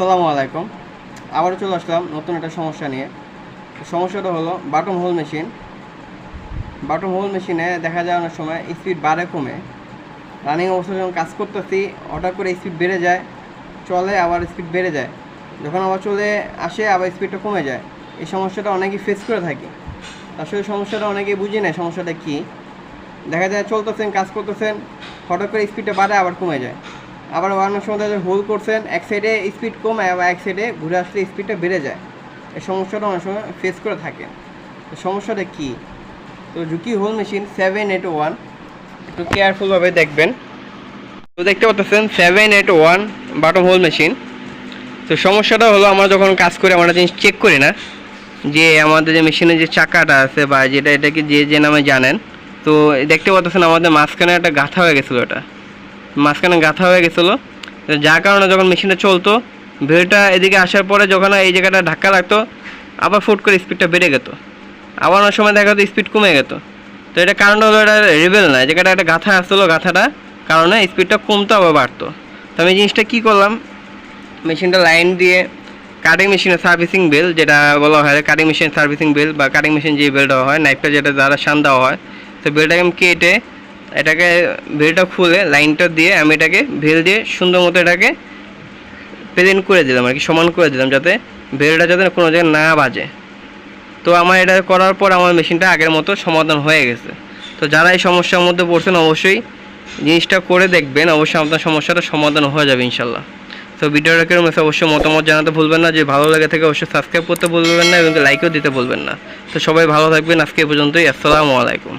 আসসালামু আলাইকুম। আবারও চলে আসলাম নতুন একটা সমস্যা নিয়ে। সমস্যাটা হলো bottom hole machine bottom hole মেশিনে দেখা যায় অনেক সময় স্পিড বাড়ে, কমে। রানিং অবস্থায় যখন কাজ করতেছি, হঠাৎ করে স্পিড বেড়ে যায়, চলে আবার স্পিড বেড়ে যায়। যখন আবার চলে আসে, আবার স্পিডটা কমে যায়। এই সমস্যাটা অনেকেই ফেস করে থাকি। আসলে সমস্যাটা অনেকেই বুঝি না সমস্যাটা কী। দেখা যায় চলতেছেন, কাজ করতেছেন, হঠাৎ করে স্পিডটা বাড়ে, আবার কমে যায়। আবার অনেক সময় যায় হোল করছেন, এক সাইডে স্পিড কমে আবার এক সাইডে ঘুরে আসলে স্পিডটা বেড়ে যায়। এই সমস্যাটা অনেক সময় ফেস করে থাকে তো সমস্যাটা কী? তো ঝুঁকি hole machine seven eight one একটু কেয়ারফুলভাবে দেখবেন। তো দেখতে পাচ্ছেন seven eight one bottom hole machine তো সমস্যাটা হলো আমরা যখন কাজ করি, আমরা জিনিস চেক করি না। যে আমাদের যে মেশিনের যে চাকাটা আছে বা যেটা এটাকে যে যে নামে জানেন। তো দেখতে পাচ্ছেন আমাদের মাঝখানে একটা গাঁথা হয়ে গেছিল এটা মাঝখানে গাঁথা হয়ে গেছিল। যার কারণে যখন মেশিনটা চলতো, ভিড়টা এদিকে আসার পরে যখন এই জায়গাটা ধাক্কা লাগতো, আবার ফুট করে স্পিডটা বেড়ে যেত আবার অনেক সময় দেখা যেত স্পিড কমে যেত তো এটা কারণ হলো এটা রিবেল না জায়গাটা একটা গাঁথা আসছিল গাঁথাটা কারণে স্পিডটা কমতো, আবার বাড়তো। তো আমি জিনিসটা কী করলাম? মেশিনটা লাইন দিয়ে কাটিং মেশিনের সার্ভিসিং বেল যেটা বলা হয় কাটিং মেশিন সার্ভিসিং বেল বা কাটিং মেশিন যে বেলটা হয় নাইফটা যেটা দ্বারা শান দেওয়া হয়, তো বেলটাকে আমি কেটে এটাকে বেলটা খুলে লাইনটা দিয়ে আমি এটাকে বেল দিয়ে সুন্দর মতো এটাকে প্রেজেন্ট করে দিলাম আর কি, সমান করে দিলাম যাতে বেলটা যাতে কোনো জায়গায় না বাজে। তো আমার এটা করার পর আমার মেশিনটা আগের মতো সমাধান হয়ে গেছে। তো যারা এই সমস্যার মধ্যে পড়ছেন অবশ্যই জিনিসটা করে দেখবেন, অবশ্যই আপনার সমস্যাটা সমাধান হয়ে যাবে ইনশাল্লাহ। তো ভিডিওটা হয়েছে অবশ্যই মতামত জানাতে ভুলবেন না, যে ভালো লাগে থেকে অবশ্যই সাবস্ক্রাইব করতে ভুলবেন না এবং লাইকও দিতে ভুলবেন না। তো সবাই ভালো থাকবেন, আজকে পর্যন্তই, আসসালামু আলাইকুম।